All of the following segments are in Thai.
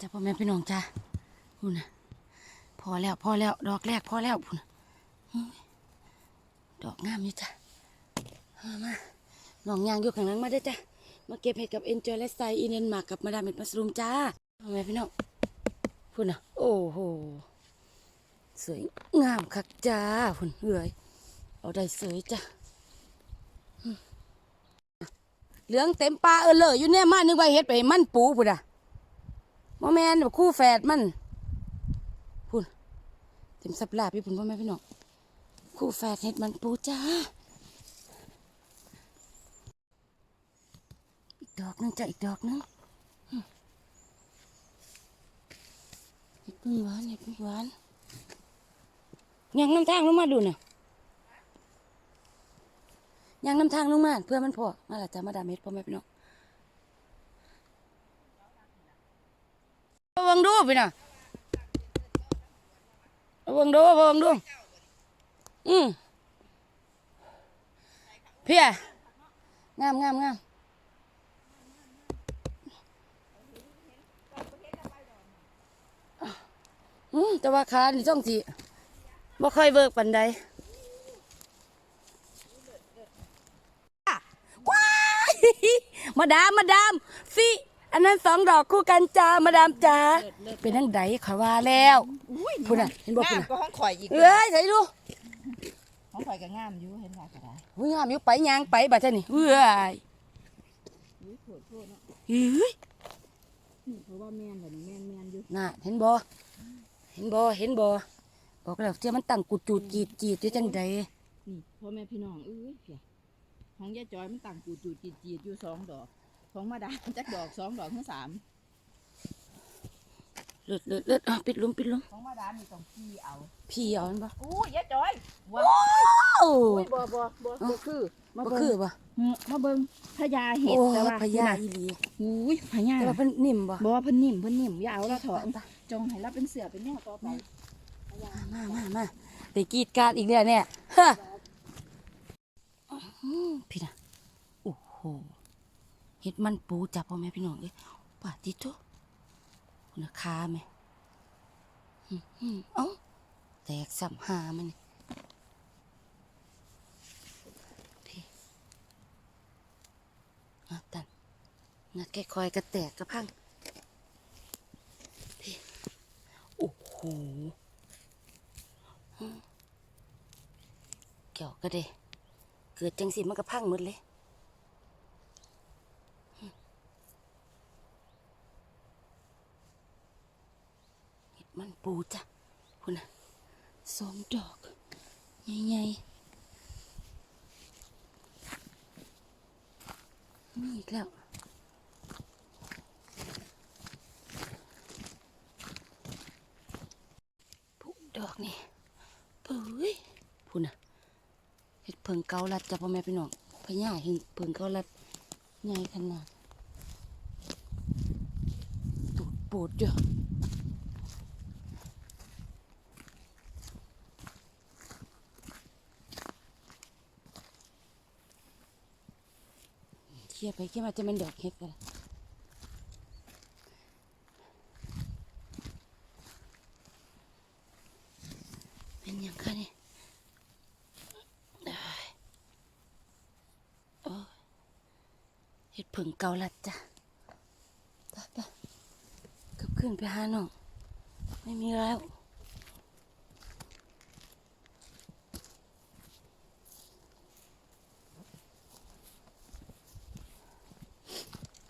จ้าพ่อแม่พี่น้องจ้าพุ่นนะพอแล้วพอแล้วดอกแรกพอแล้วพุ่นะดอกงามอยู่จ้ะเอามาน้องยางอยู่ข้างหลังมาเด้จ้ะมาเก็บเห็ดกับเอ็นจอยและไซอินเนนมากับมาดามเห็ดมัสรูมจ้าพ่อแม่พี่น้องพุ่นนะโอ้โหสวยงามคักจ้าพุ่นเอ้ยเอาได้สวยจ้ะเหลืองเต็มปลาเออเลยอยู่เนี่ยมานึกว่าเฮ็ดไปมันปูพุ่นอะ บ่แม่นแบบคู่แฝดมันพุ่นเต็มสับลาพี่พุ่นพ่อแม่พี่น้องคู่แฝดเฮ็ดมันปูจ้าอีกดอกหนึงจ้ะอีกดอกหนึงอืมเฮ็ดพึ่งหวานเฮ็ดพึ่งหวานยังน้ำทางลงมาดูน่ะยางน้ำทางลงมาเพื่อมันพอมาละจ้ามาดามเม็ดพ่อแม่พี่น้อง ระวังดูพี่น่ะระวังดูระวังดู อืมเพี่ยงามงามงามอืมแต่ว่าขานี่จ้องสิบ่ค่อยเบิกปันใดว้ายมาดามมาดามฟิ อันนั้นสองดอกคู่กันจ้ามาดามจ้าเป็นทั้งใดขาวาแล้วพูดน่ะเห็นบอกพูดงามน่ะก็ห้องข่อยอีกเอ้ยใส่ดูห้องข่อยก็งามอยู่เห็นว่าก็ได้วิ่งามอยู่ไปยางไปบัดเท่านี่เอ้ยอุ้ยโผล่โผล่เนาะเอ้ยนี่เพราะว่าแม่นแบบนี้แม่นแม่นอยู่น่ะเห็นบ่เห็นบ่เห็นบ่บอกแล้วเจ้ามันตั้งกุดจูดจีดจีดอยู่จังใดนี่พ่อแม่พี่น้องเอ้ยเพียของยายจอยมันตั้งกูจูดจีดจีดอยู่สองดอก ของมาดามจักดอกสองดอกถึงสามเลือดเลือดเลือดอะปิดหลุมปิดหลุมของมาดามนี่ต้องพี่เอาพี่เอามันบ่อู้ยยายจอยว้าโอ้อุ้ยบ่บ่บ่บ่คือมาบ่เบิ่งคือบ่หืมมาเบิ่งพญาเห็ดโอ้แต่ว่าพญาอีหลีอุ้ยพญาแต่ว่าเพิ่นนิ่มบ่บ่ว่าเพิ่นนิ่มเพิ่นนิ่มอย่าเอาละเถอะไปจงให้รับเป็นเสือเป็นแนวต่อไปพญามามามาไปกรีดกรารอีกแล้วเนี่ยฮะอื้อหือพี่นะโอ้โห เห็ดมันปูจับพ่อแม่พี่น้องเลยป่าติโตคุณคาไหมอ๋อหือเอ้าแตกสัมหามันนี่อะตันงัดแค่คอยกระแตกกระพังพี่โอ้โหเกี่ยวก็เด้เกิดจังสิมันก็พังหมดเลยเห็ด มันปูจ้ะคุณน่ะสองดอกใหญ่ๆนี่อีกแล้วปุ๊ดอกนี่ปุ้ยพูน่ะเห็ดเพิงเกาลัดจ้ะพ่อแม่พี่น้องพญาเห็ดเพิงเกาลัดใหญ่ขนาดตูดปูดเด้อเคลียไปเคลียมาจะเป็นดอกเห็ดกันเป็นยังคะนี่ยเห็ดผึ่งเกาลัดจ้ะไปไปกลับขึ้นไปหาน้อง ไม่มีแล้ว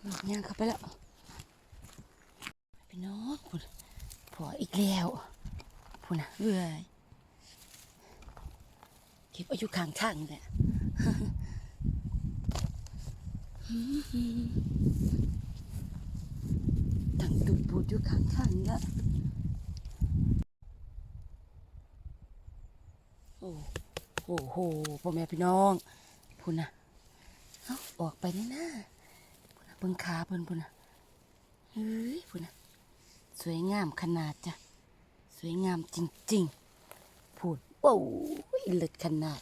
หลอก ย่างเข้าไปแล้วพี่น้องคุณพออีกแล้วพูดนะเอ้ยเก็บอายุข้างทางนี่แหละตั้งตุดปูดอยู่ข้างทางนี่ละโอ้โหโหพ่อแม่พี่น้องพูดนะออกไปนี่นะ เบิ่งขาเพิ่นพุ่นน่ะเฮ้ยพุ่นน่ะสวยงามขนาดจ้ะ สวยงามจริงๆพูดโอ้ยเลิศขนาด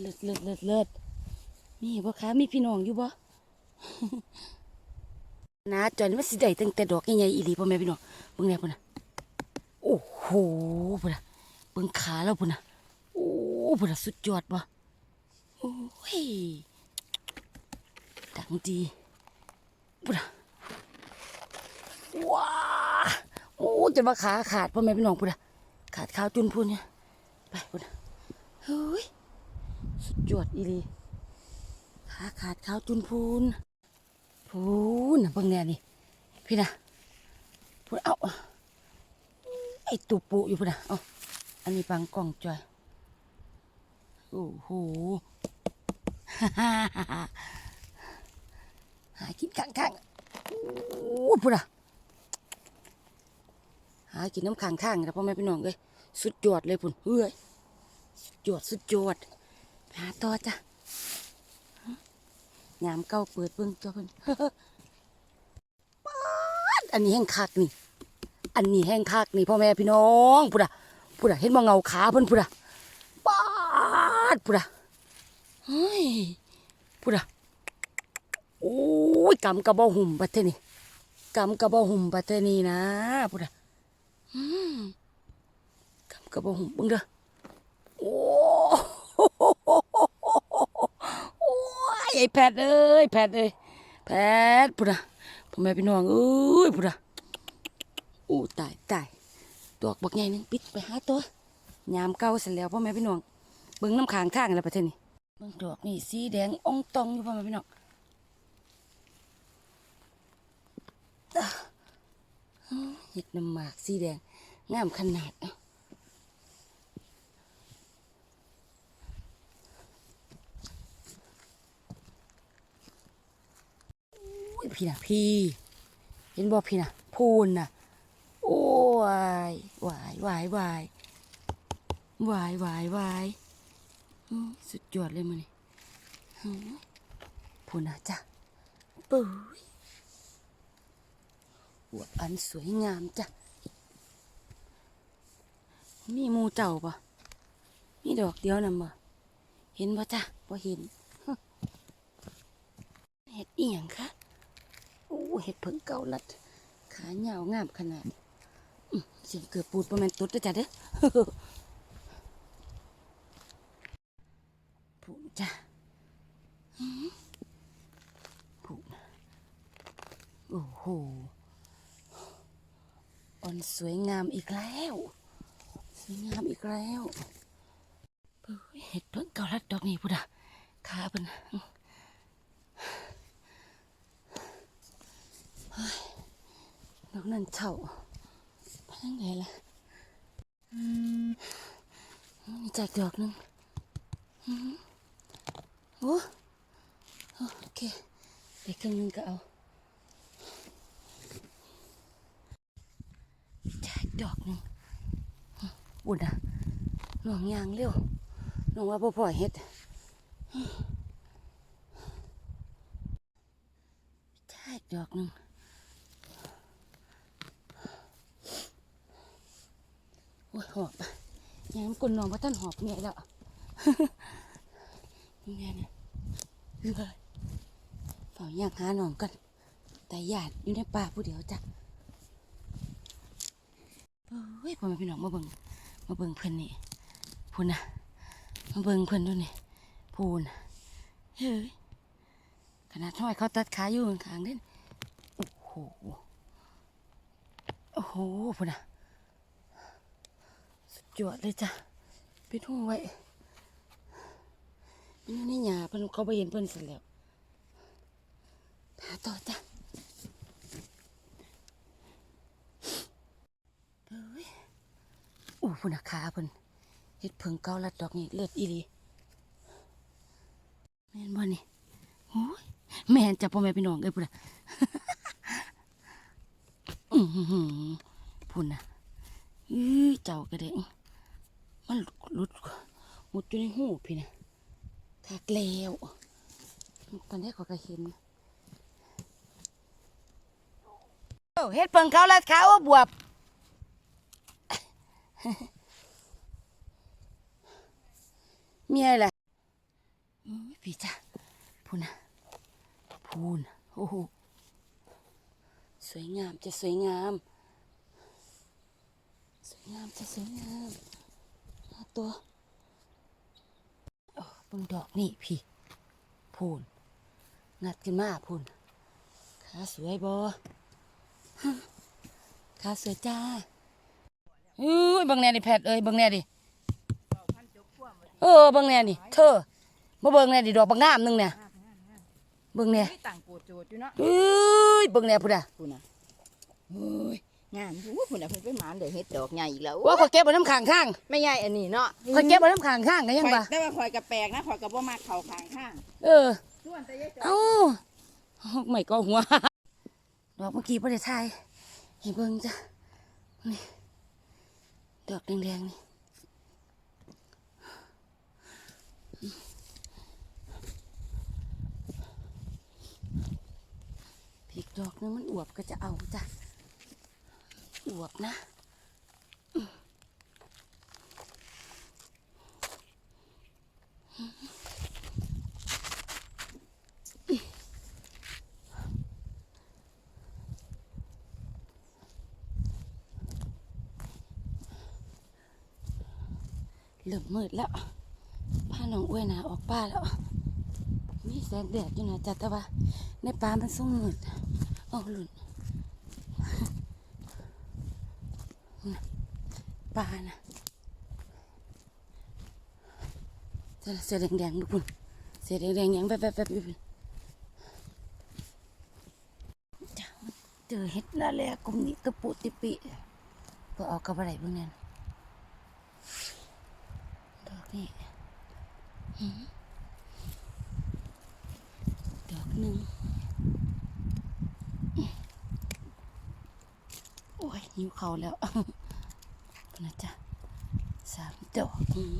เลิศเลิศเลิศเลิศมีบ่คะมีพี่น้องอยู่บ่นะจอยนี่มันสิได้ตั้งแต่ดอกใหญ่ๆอีหลีพ่อแม่พี่น้องเบิ่งแน่พุ่นน่ะโอ้โหพุ่นน่ะเบิ่งขาแล้วพุ่นน่ะโอ้พุ่นน่ะสุดยอดบ่โอ้ย ดังดีพุ่นะว้าโอ้จนว่าขาขาดพ่อแม่พี่น้องพุ่นะขาดข้าวจุนพุ่นเนี่ยไปพุ่นะเฮ้ยสุดยอดอีหลีขาขาดข้าวจุนพูนพูนนะเบิ่งแน่นี่พี่นะพูนเอาไอ้ตูปูอยู่พูนนะเอาอันนี้ปังกล่องจอยโอ้โห หากินข้างๆโอ้พูนนะหากินน้ำข้างๆนะพ่อแม่พี่น้องเลยสุดยอดเลยพุ่นเฮ้ยสุดยอดสุดยอดหาต่อจ้ะยามเก้าเปิดเบิ่งตัวเพิ่นอันนี้แห้งคักนี่ อันนี้แห้งคักนี่พ่อแม่พี่น้องพุดะพุดะเห็นบ่เงาขาเพิ่นพุดะปาดพุดะเฮ้ยพุดะโอ้ ยกำกระบอกหุ่มบัดเทนี่กำกระบอกหุ่มบัดเทนี่นะพุดะอืมกำกระบอกหุ่มบิ่งเด้อโอ้โอ้ยไอแพทย์เอ้ยแพทย์เอ้ยแพทย์พุดะพ่อแม่พี่น้องเอ้ยพุดะโอ้ตายตายดอกบักใหญ่นึงปิดไปหาตัวยามเก่าเสร็จแล้วพ่อแม่พี่น้องเบิ่งน้ำค้างทางแล้วประเทศนี้เบิ่งดอกนี่สีแดงอ่องตองอยู่พ่อแม่พี่น้องอะ เห็ดน้ำหมากสีแดงงามขนาดอะอุ้ยพี่นะพี่ เห็นบ่พี่นะพูนนะโอ้ยวายวายวายวายวายวายสุดยอดเลยมันนี่พูนนะจ้ะปุ้ย อวบอันสวยงามจ้ะ มีมูเจ้าปะมีดอกเดียวนํบ่เห็นบ่จ้ะบ่เห็นเห็ดอีหยังคะโอ้เห็ดเพิ่งเก่าลัด ขาเหยาวงามขนาดเสียงเกือบปูดประมาณตุ๊ดจ้ะเด้อผูจ้ะผูโอ้โห อนสวยงามอีกแล้ว สวยงามอีกแล้วเฮ็ดเพิ่งเกาลัดดอกนี้พุดะขาเป็นน่ะดอกนั้นเฉาไปทางไหนล่ะมนี่จากดอกหนึงโอ้โอเคเด็กครึ่งหนึงก็เอาจาก ดอกหนึงบุญอะน้องยางเร็วน้องว่าพ่อพ่อเฮ็ดจากดอกหนึงโอ้ยหอบยังกลนนอนว่าท่านหอบเมียแล้วนี่ไงนี่ยเฮ้ยเฝ้ายางหาหนองกันแต่ญาติอยู่ในป่าผู้เดียวจ้ะ เฮ้ยพ่อแม่พี่น้องมาเบิ่งมาเบิ่งเพิ่อนนี่พูนนะมาเบิ่งเพิ่อนด้วยนี่พูนเฮ้ยขนาดห้อยเขาตัดขาอยู่ข้างๆเด่นโอ้โหโอ้โหพูนนะจวดยอดเลยจ้ะปิดห้องไว้มันอยู่ในหยาเพิ่นเขาไปเห็นเพิ่นเสร็จแล้วหาต่อจ้ะเอ้ยอู้ พุ่นน่ะขาเพิ่นเฮ็ดเพิงเกาลัดดอกนี่เลือดอีหลีแม่นบ่นี่โอ้ยแม่นจะพ่อแม่พี่น้องเอ้ยพุ่นน่ะอือหือพุ่นน่ะอื้อเจ้าก็ได้มันหลุดหมดอยู่ในหูพี่นะคักแล้วตอนนี้เขาก็เห็นเฮ็ดเปิงเขาล้วเขาบวบ เมียแหละอุ๊ยพี่จ้ะพูนนะพูนโอ้โหสวยงามจะสวยงาม สวยงามจะสวยงามเอาตัวโอ้เบิ่งดอกนี่พี่พูนงัดขึ้นมาพูนขาสวยบอขาสวยจ้า เอ้ยเบิ่งแน่ดิแพทย์เอ้ยเบิ่งแน่ดิเออเบิ่งแน่ดิเธอมาเบิ่งแน่ดิดอกบางงามหนึงเนี่ยเบิ่งแน่ต่างโกดโจดอยู่เนาะเอ้ยเบิ่งแน่พุ่นอะคุณน่ะโอ้ยงามอยู่คุณน่ะเพิ่นไปหมานเด้เฮ็ดดอกใหญ่อีกแล้วว่าเขาเก็บเอาน้ำข้างข้างไม่ใหญ่อันนี้เนาะเขาเก็บเอาน้ำข้างข้างกันยังข่อยปะแต่ว่าข่อยก็แปลกนะข่อยก็บ่มักเข้าข้างข้างเออส่วนแต่ยายจอยเอ้าไม่ก็หัวดอกเมื่อกี้ประเดี๋ยวทายให้เบิ่งจ้ะนี่ ดอกแดงๆนี่พริกดอกนึงมันอวบก็จะเอาจ้ะ อวบนะ เริ่มมืดแล้วพาน้องอ้วยนาออกป้าแล้ว มีแสงแดดอยู่นะจ๊ะแต่ว่าในป่ามันสุ่มมืดเอ้าหลุนป่านะเสื้อเสื้อแดงๆดูพุ่นเสื้อแดงๆยังแป๊บๆๆอยู่พุ่นจ้ะเจอเห็ดนั่นแลกลุ่มนี้ตะปุติปิเพื่อเอากระบะไหลเบิ่งนั่น ดอก นี่ดอกหนึ่งโอ้ยหิวเขาแล้วนะจ๊ะสามดอกหืม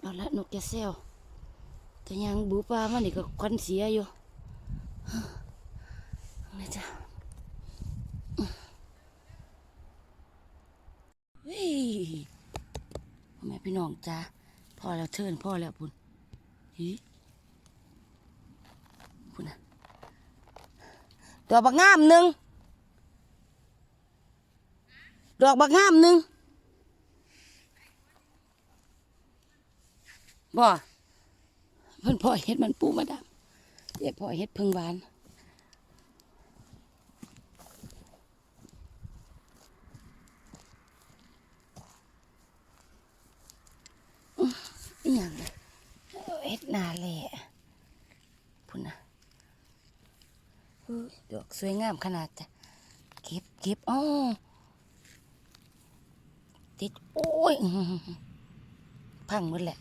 เอาละนกจะเซลแต่ยังบูปลามันนี่ก็ควันเสียอยู่นะจ๊ะ เฮ้ยพ่อแม่พี่น้อง จ้าพ่อแล้วเทินพ่อแล้วพุ่นฮีพุ่นนะดอกบักงามหนึ่งดอกบักงามหนึ่งบ่เพิ่นพ่อเฮ็ดมันปูมาดามเดี๋ยวพ่อเฮ็ดพึ่งหวาน อหย่างน่ะเฮ็ดนาแหละพุ่นนะเฮ้ย ดอกสวยงามขนาดจ้ะเก็บเก็บอ๋อติด โอ้ย พังหมดแหละ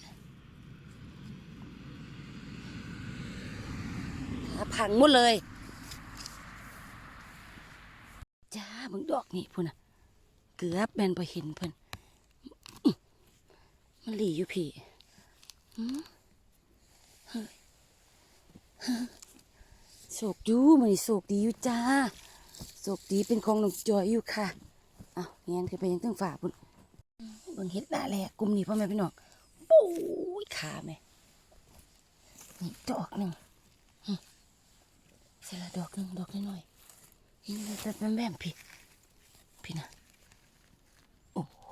พังหมดเลยจ้าบึงดอกนี่พุ่นน่ะ เกือบแม่นพอเห็นเพิ่นอื้อมันหลีอยู่พี่ โศกอยู่มันโศกดีอยู่จ้าโศกดีเป็นของน้องจอยอยู่ค่ะอ้าวเงี้ยคือไปยังตึ้งฝ่าปุ่นบิ่งเฮ็ดหน้าแหละกลุ่มนี้พ่อแม่พี่น้องปุ้ยขาแม่นี่ดอกหนึ่งเสร็จล้วดอกหนึ่งดอกน้อยๆนี่แบบแบบแม่มๆพี่พี่นะโอ้โห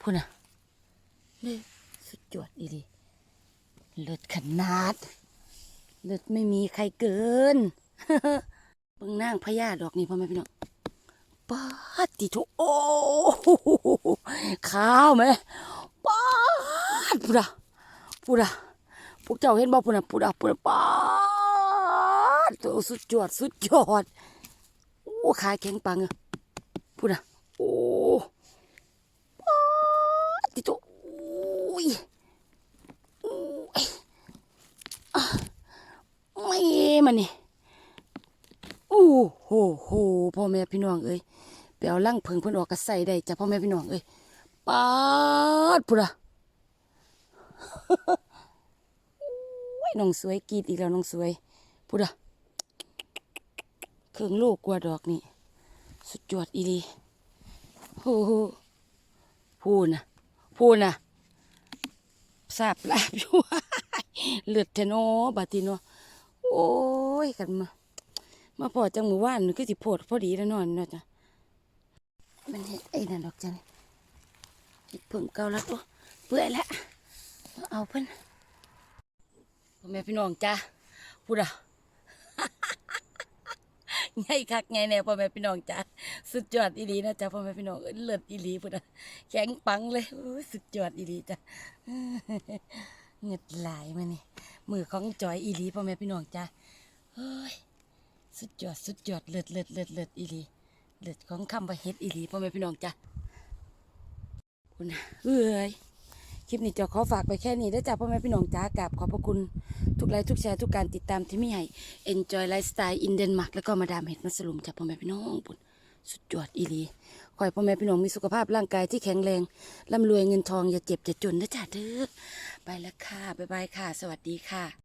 พูดนะเนี่ยสุดยอดอีดีเลิศขนาด เลือดไม่มีใครเกินเบิ่งนางพญาดอกนี่พ่อแม่พี่น้องป้าติโถโอ้ข้าวไหมป้าดพูดอะพูดอะพวกเจ้าเห็นบ่พูดอะพูดอะพูดอะป้าดโตสุดยอดสุดยอดโอ้ขาแข็งปังอะพูดอะโอ้ป้าติโถโอ้ยโอ้ย ไม่มันนี่โอ้โหโหพ่อแม่พี่น้องเอ้ยไปเอาลังเพิงเพิ่นออกกระใส่ได้จ้ะพ่อแม่พี่น้องเอ้ยปาดพุดอะโอ้ยน้องสวยกรีดอีกแล้วน้องสวยพุดอะเครื่องลูกกว่าดอกนี่สุดยอดอีหลีโอ้โหพูนะพูนนะทราบลาบอยู่เลือดเทโนบาติโน โอ้ยกันมา มาพอจังหมู่ว่านนี่คือสิโพดพอดีแล้วนอนเนาะจ้ะมันเห็ดไอ้นั่นดอกจันเห็ดเพิ่งเก่าแล้วตัวเปื่อยแล้วเอาเพิ่นพ่อแม่พี่น้องจ้าพูดอะไงคักไงแน่พ่อแม่พี่น้องจ้าสุดยอดอีหลีนะจ้าพ่อแม่พี่น้องเลิศอีหลีพูดอะแข็งปังเลยสุดยอดอีหลีจ้าเงือดไหลายมานี่ มือของจอยอีหลีพ่อแม่พี่น้องจ้าเฮ้ยสุดยอดสุดยอดเลิศเลิศเลิศเลิศอีหลีเลิศของคำว่าเฮ็ดอีหลีพ่อแม่พี่น้องจ้ะคุณเอ้ยคลิปนี้เจะขอฝากไปแค่นี้ได้จ้ะพ่อแม่พี่น้องจ้ากราบขอบพระคุณทุกไลค์ทุกแชร์ทุกการติดตามที่มีให้ Enjoy Lifestyle in Denmark แล้วก็มาดามเห็ดมัสลุมจ้ะพ่อแม่พี่น้องปุ่นสุดยอดอีหลี ขอให้พ่อแม่พี่น้องมีสุขภาพร่างกายที่แข็งแรงร่ำรวยเงินทองอย่าเจ็บอย่าจนนะจ๊ะเด้อไปแล้วค่ะบ๊ายบายค่ะ สวัสดีค่ะ